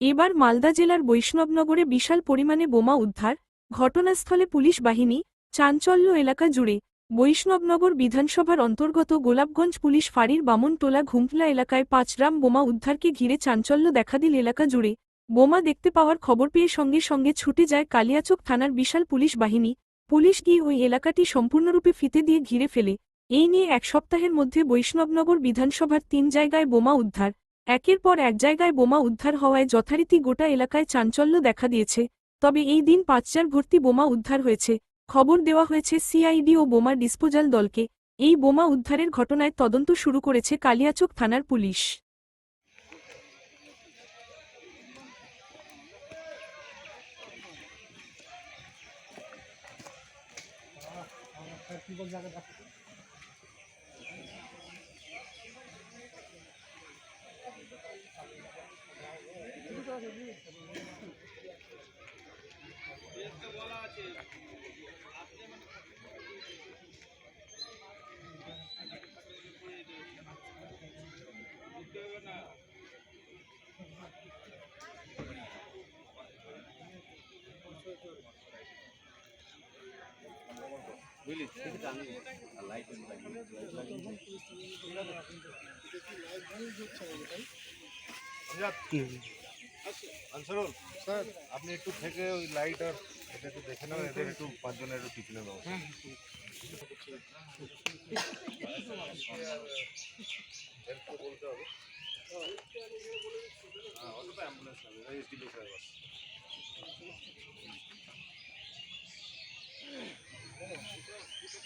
এবার মালদা জেলার বৈষ্ণবনগরে বিশাল পরিমাণে বোমা উদ্ধার, ঘটনাস্থলে পুলিশ বাহিনী, চাঞ্চল্য এলাকা জুড়ে, বৈষ্ণবনগর বিধানসভার অন্তর্গত গোলাপগঞ্জ পুলিশ ফাঁড়ির বামনটোলা ঘুমফলা এলাকায় পাঁচ রাম বোমা উদ্ধারকে ঘিরে চাঞ্চল্য দেখা দিল এলাকা জুড়ে। বোমা দেখতে পাওয়ার খবর পেয়ে সঙ্গে সঙ্গে ছুটে যায় কালিয়াচক থানার বিশাল পুলিশ বাহিনী। পুলিশ গিয়ে ওই এলাকাটি সম্পূর্ণরূপে ফিতে দিয়ে ঘিরে ফেলে। এই নিয়ে এক সপ্তাহের মধ্যে বৈষ্ণবনগর বিধানসভার তিন জায়গায় বোমা উদ্ধার। একের পর এক জায়গায় বোমা উদ্ধার হওয়ায় যথারীতি গোটা এলাকায় চাঞ্চল্য দেখা দিয়েছে, তবে এই দিন পাঁচজার ভর্তি বোমা উদ্ধার হয়েছে। খবর দেওয়া হয়েছে, সিআইডি ও বোমা ডিসপোজাল দলকে এই বোমা উদ্ধারের ঘটনায় তদন্ত শুরু করেছে কালিয়াচক থানার পুলিশ। আনসারুল স্যার আপনি একটু থেকে ওই লাইট আর এটা একটু দেখে নেন এদের একটু পাঁচজনের একটু টিফিনের ব্যবস্থা এরপর বলতে হবে হ্যাঁ অত তো অ্যাম্বুলেন্স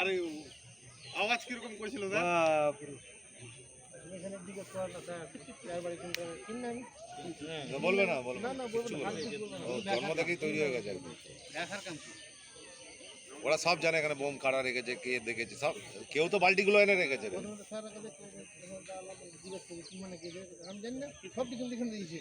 আরে আওয়াজ কীরকম করেছিল বলবে না বলবে না না। ও জন্ম থেকেই তৈরি হয়ে গেছে ওরা সব জানে এখানে বোম কারা রেখেছে কে দেখেছে সব কেউ তো বাল্টিগুলো এনে রেখেছে সব দিয়েছে